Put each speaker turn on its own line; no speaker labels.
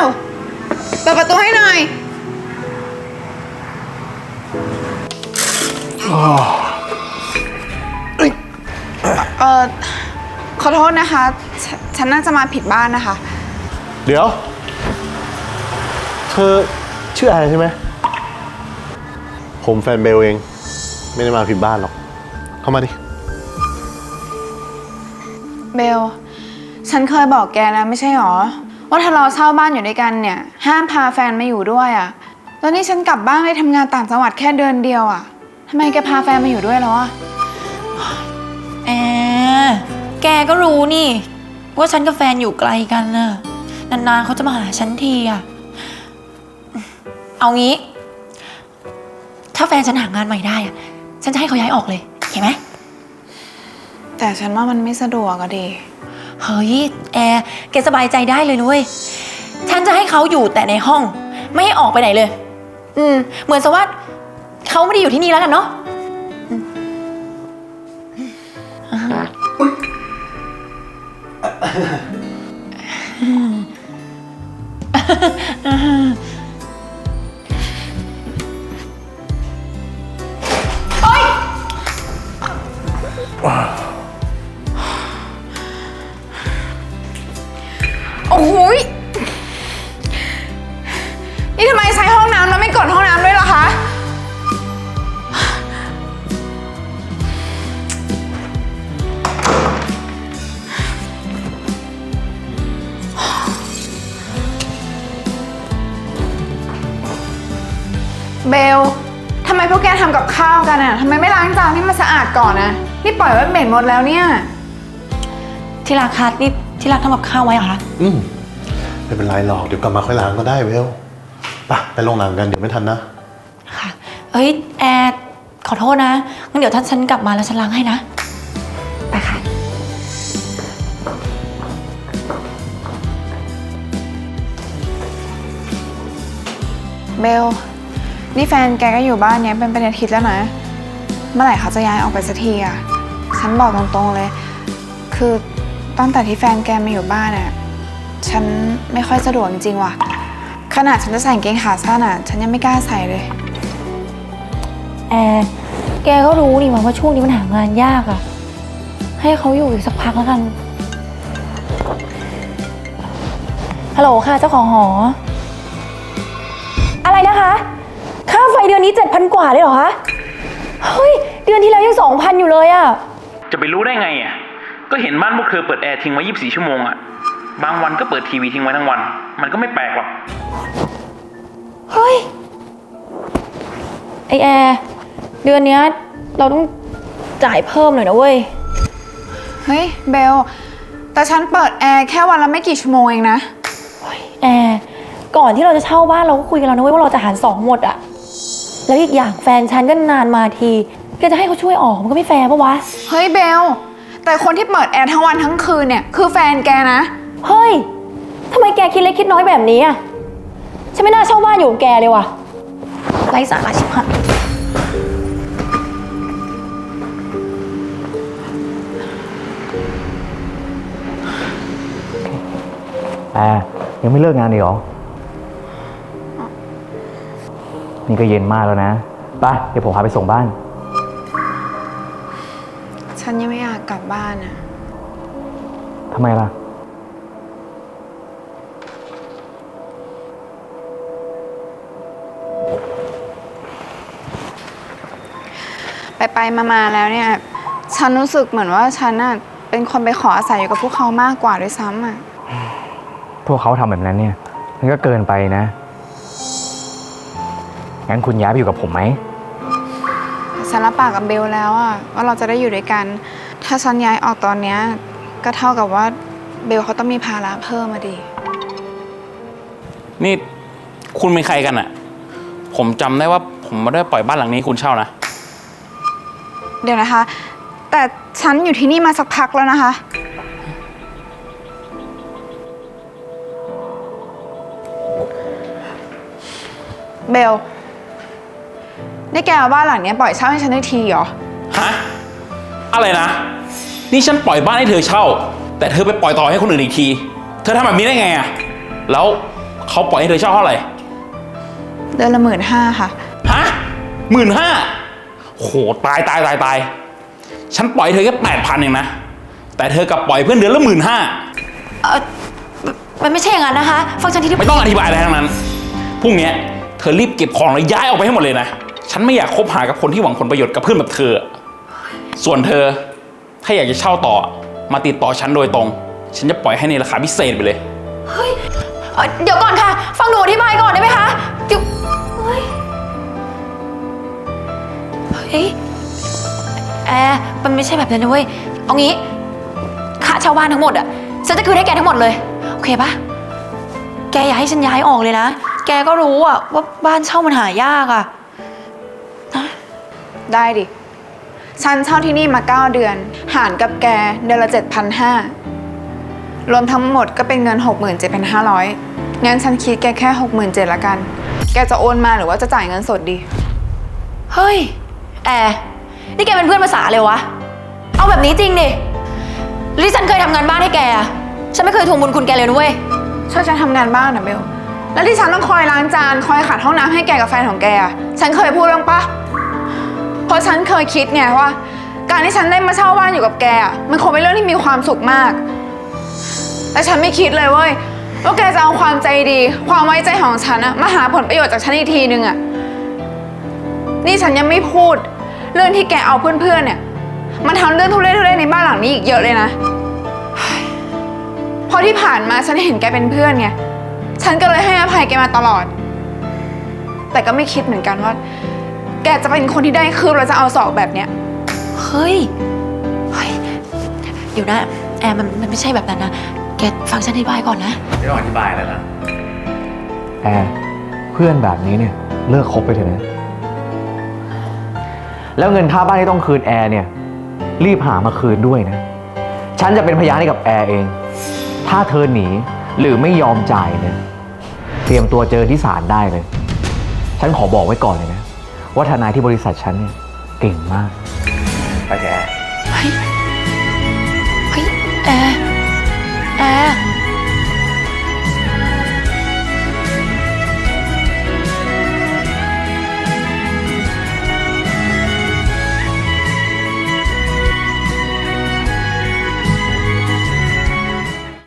วเปิดประตูให้หน่อย เออขอโทษนะคะฉนฉันน่าจะมาผิดบ้านนะคะ
เดี๋ยว เธอชื่ออะไรใช่ไหม ผมแฟนเบลเอง ไม่ได้มาผิดบ้านหรอก เข้ามาดิ
เบล ฉันเคยบอกแกแล้วไม่ใช่หรอ ว่าถ้าเราเช่าบ้านอยู่ด้วยกันเนี่ย ห้ามพาแฟนมาอยู่ด้วยอะ่ะแล้วนี่ฉันกลับบ้านไปทำงานต่างจังหวัดแค่เดือนเดียวอะ่ะทำไมแกพาแฟนมาอยู่ด้วยแล้วอะ
แอร์แกก็รู้นี่ ว่าฉันกับแฟนอยู่ไกลกันน่ะนานๆเขาจะมาหาฉันทีอะเอางี้ ถ้าแฟนฉันหางานใหม่ได้อะฉันจะให้เขาย้ายออกเลยเห็นไหม
แต่ฉันว่ามันไม่สะดวกอะดิ
เฮ้ยแอร์แกสบายใจได้เลยนุ้ยฉันจะให้เขาอยู่แต่ในห้อง ไม่ให้ออกไปไหนเลย อืม เหมือนสวัสดเขาไม่ได้อยู่ที่นี่แล้วกันเนาะ
โอ้โหยนี่ทำไมใช้ห้องน้ำแล้วไม่กดห้องน้ำด้วยล่ะคะ เบล ทำไมพวกแกทำกับข้าวกันอะทำไมไม่ล้างจานให้มันสะอาดก่อนนะ นี่ปล่อยไว้เหม็นหมดแล้วเนี่ย
ที่รักคัดนี่ ที่รักทำกับข้าวไว้เหรอคะ
อืมไม่เป็นไรหรอกเดี๋ยวกลับมาค่อยล้างก็ได้เบลไปไปลงหนังกันเดี๋ยวไม่ทันนะ
ค่ะ เอ้ย แอร์ขอโทษนะงั้นเดี๋ยวถ้าฉันกลับมาแล้วฉันล้างให้นะ ไปค่ะ
เบล นี่แฟนแกก็อยู่บ้านเนี้ยเป็นเป็นอาทิตย์แล้วนะ เมื่อไหร่เขาจะย้ายออกไปสักทีอะฉันบอกตรงๆเลย คือ ตั้งแต่ที่แฟนแกมาอยู่บ้านอะฉันไม่ค่อยสะดวกจริงๆว่ะ ขนาดฉันจะใส่กางเกงขาสั้นอะฉันยังไม่กล้าใส่เลย
แอร์แกก็รู้นี่ว่าช่วงนี้มันหางานยากอะให้เขาอยู่อีกสักพักแล้วกัน ฮัลโหลค่ะเจ้าของหอ อะไรนะคะ ค่าไฟเดือนนี้เจ็ดพันกว่าเลยเหรอคะ เฮ้ย เดือนที่แล้วยังสองพันอยู่เลยอะ
จะไปรู้ได้ไงอะ ก็เห็นบ้านพวกเธอเปิดแอร์ทิ้งไว้24 ชั่วโมงอะบางวันก็เปิดทีวีทิ้งไว้ทั้งวัน มันก็ไม่แปลกหรอก
เฮ้ย ไอแอร์เดือนเนี้ยเราต้องจ่ายเพิ่มหน่อยนะเว้ย
เฮ้ย เบล แต่ฉันเปิดแอร์แค่วันละไม่กี่ชั่วโมงเองนะ
แอร์ก่อนที่เราจะเช่าบ้านเราก็คุยกันแล้วนะเว้ยว่าเราจะหารสองหมดอะแล้วอีกอย่างแฟนฉันก็นานมาทีแกจะให้เขาช่วยออกมันก็ไม่แฟร์ปะวะ
เฮ้ย เบล แต่คนที่เปิดแอร์ทั้งวันทั้งคืนเนี่ยคือแฟนแกนะ
เฮ้ย ทำไมแกคิดเล็กคิดน้อยแบบนี้อะฉันไม่น่าเช่าบ้านอยู่กับแกเลยว่ะไร้สาระชิบหาย
แอร์ยังไม่เลิกงานอีกเหรอ นี่ก็เย็นมากแล้วนะ ไป เดี๋ยวผมพาไปส่งบ้าน
ฉันยังไม่อยากกลับบ้านอะ
ทำไมล่ะ
ไปไปมามาแล้วเนี่ย ฉันรู้สึกเหมือนว่าฉันน่ะเป็นคนไปขออาศัยอยู่กับพวกเขามากกว่าด้วยซ้ำอะ
พวกเขาทำแบบนั้นเนี่ย มันก็เกินไปนะ งั้นคุณย้ายไปอยู่กับผมไหม
แต่ ฉันรับปากกับเบลแล้วอะว่าเราจะได้อยู่ด้วยกัน ถ้าฉันย้ายออกตอนเนี้ยก็เท่ากับว่าเบลเขาต้องมีภาระเพิ่มมาดิ
นี่คุณเป็นใครกันอะผมจำได้ว่าผมไม่ได้ปล่อยบ้านหลังนี้ให้คุณเช่านะ
เดี๋ยวนะคะ แต่ฉันอยู่ที่นี่มาสักพักแล้วนะคะ เบล นี่แกเอาบ้านหลังเนี้ยปล่อยเช่าให้ฉันได้ทีเหรอ
ฮะ อะไรนะ นี่ฉันปล่อยบ้านให้เธอเช่า แต่เธอไปปล่อยต่อให้คนอื่นอีกที เธอทำแบบนี้ได้ไงอะแล้วเขาปล่อยให้เธอเช่าเท่าไหร่
เดือนละหมื่นห้าค่ะ
ฮะหมื่นห้าโหตายตายตายตาย ฉันปล่อยเธอแค่แปดพันเองนะ แต่เธอกลับปล่อยเพื่อนเดือนละหมื่นห้า
เออมันไม่ใช่อย่างนั้นนะคะ ฟังฉันทีที่
ไม่ต้องอธิบายอะไรทั้งนั้น พรุ่งเนี้ย เธอรีบเก็บของแล้วย้ายออกไปให้หมดเลยนะ ฉันไม่อยากคบหากับคนที่หวังผลประโยชน์กับเพื่อนแบบเธอ ส่วนเธอถ้าอยากจะเช่าต่อ มาติดต่อฉันโดยตรง ฉันจะปล่อยให้ในราคาพิเศษไปเลย
เฮ้ยเอ่อเดี๋ยวก่อนค่ะ ฟังหนูอธิบายก่อนได้ไหมคะเดี๋ยวเฮ้ยเฮ้ยแอร์มันไม่ใช่แบบนั้นนะเว้ย เอางี้ค่าเช่าบ้านทั้งหมดอะฉันจะคืนให้แกทั้งหมดเลย โอเคปะแกอย่าให้ฉันย้ายออกเลยนะ แกก็รู้อะว่าบ้านเช่ามันหายากอะ
ได้ดิ ฉันเช่าที่นี่มา 9 เดือน หารกับแกเดือนละ 7,500 รวมทั้งหมดก็เป็นเงิน 67,500 งั้นฉันคิดแกแค่ 67,000ละกัน แกจะโอนมาหรือว่าจะจ่ายเงินสดดี
เฮ้ย แอร์นี่แกเป็นเพื่อนภาษาเลยวะ เอาแบบนี้จริงดิลิฉันเคยทำงานบ้านให้แกอะฉันไม่เคยทวงบุญคุณแกเลยนะเว้ย
ช่วยฉันทำงานบ้านนะเบล แล้วที่ฉันต้องคอยล้างจานคอยขัดห้องน้ำให้แกกับแฟนของแกอะฉันเคยพูดบ้างปะเพราะฉันเคยคิดไงว่า การที่ฉันได้มาเช่าบ้านอยู่กับแกอะมันคงเป็นเรื่องที่มีความสุขมาก แต่ฉันไม่คิดเลยเว้ยว่าแกจะเอาความใจดี ความไว้ใจของฉันอะมาหาผลประโยชน์จากฉันอีกทีนึงอะนี่ฉันยังไม่พูด เรื่องที่แกเอาเพื่อนๆเนี่ย มันทำเรื่องทุเรศทุเรศในบ้านหลังนี้อีกเยอะเลยนะเพราะที่ผ่านมาฉันเห็นแกเป็นเพื่อนไง ฉันก็เลยให้อภัยแกมาตลอด แต่ก็ไม่คิดเหมือนกันว่า แกจะเป็นคนที่ได้คืบแล้วจะเอาศอกแบบเนี้ย
เฮ้ย เฮ้ย เดี๋ยวนะ แอร์มันมันไม่ใช่แบบนั้นนะ แกฟังฉันอธิบายก่อนนะ
ไม่ต้องอธิบายแล้วนะแอร์เพื่อนแบบนี้เนี่ยเลิกคบไปเถอะนะ แล้วเงินค่าบ้านที่ต้องคืนแอร์เนี่ย รีบหามาคืนด้วยนะ ฉันจะเป็นพยานให้กับแอร์เอง ถ้าเธอหนีหรือไม่ยอมจ่ายเนี่ยเต รียมตัวเจอที่ศาลได้เลย ฉันขอบอกไว้ก่อนเลยนะ ว่าทนายที่บริษัทฉันเนี่ยเก่งมาก ไปแก
เฮ้ย เฮ้ย แอร์แอร์